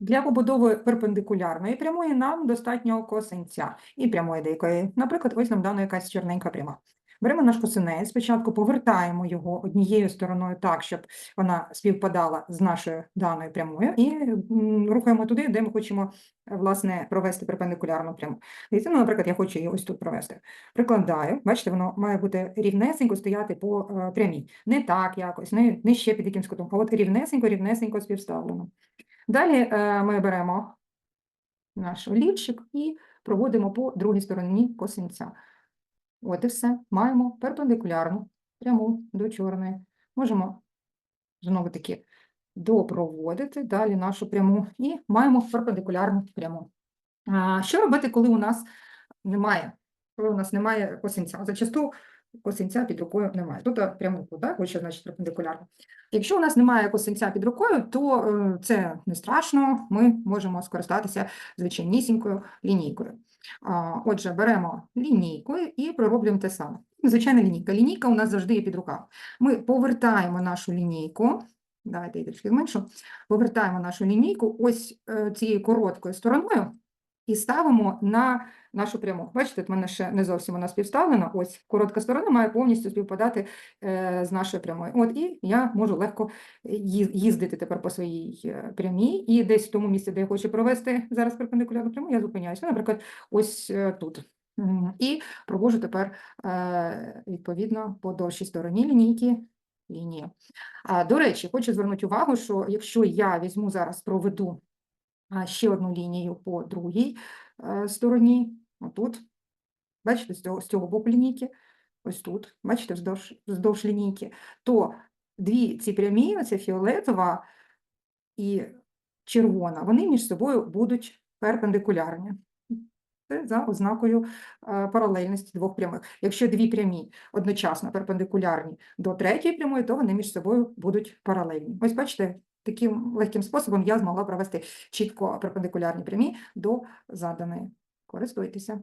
Для побудови перпендикулярної прямої нам достатньо косинця і прямої деякої. Наприклад, ось нам дана якась чорненька пряма. Беремо наш косинець, спочатку повертаємо його однією стороною так, щоб вона співпадала з нашою даною прямою, і рухаємо туди, де ми хочемо е, власне провести перпендикулярну пряму. Дивіться, ну, наприклад, я хочу її ось тут провести. Прикладаю, бачите, воно має бути рівнесенько стояти по е, прямій. Не так якось, не, не ще під якимсь кутом, а от рівнесенько, рівнесенько співставлено. Далі е, ми беремо наш олівчик і проводимо по другій стороні косинця. От і все. Маємо перпендикулярну пряму до чорної. Можемо знову таки допроводити далі нашу пряму і маємо перпендикулярну пряму. А, що робити, коли у нас немає? Коли у нас немає косинця? Зачасту косинця під рукою немає. Тут е, пряму, так? Що значить перпендикулярно. Якщо у нас немає косинця під рукою, то е, це не страшно, ми можемо скористатися звичайнісінькою лінійкою. Отже, беремо лінійку і пророблюємо те саме. Звичайна лінійка. Лінійка у нас завжди є під руками. Ми повертаємо нашу лінійку. Давайте я трішки зменшу. Повертаємо нашу лінійку ось е, цією короткою стороною і ставимо на нашу пряму. Бачите, в мене ще не зовсім вона співставлена. Ось коротка сторона має повністю співпадати е, з нашою прямою. От і я можу легко їздити тепер по своїй е, прямій, і десь в тому місці, де я хочу провести зараз перпендикулярну пряму, я зупиняюся. Наприклад, ось е, тут. І проводжу тепер е, відповідно по довшій стороні лінійки лінії. До речі, хочу звернути увагу, що якщо я візьму зараз проведу ще одну лінію по другій е, стороні, отут, бачите, з цього, боку лінійки, ось тут, бачите, вздовж, вздовж лінійки, то дві ці прямі, оця фіолетова і червона, вони між собою будуть перпендикулярні. Це за ознакою е, паралельності двох прямих. Якщо дві прямі одночасно перпендикулярні до третьої прямої, то вони між собою будуть паралельні. Ось бачите, таким легким способом я змогла провести чітко перпендикулярні прямі до заданої. Користуйтеся.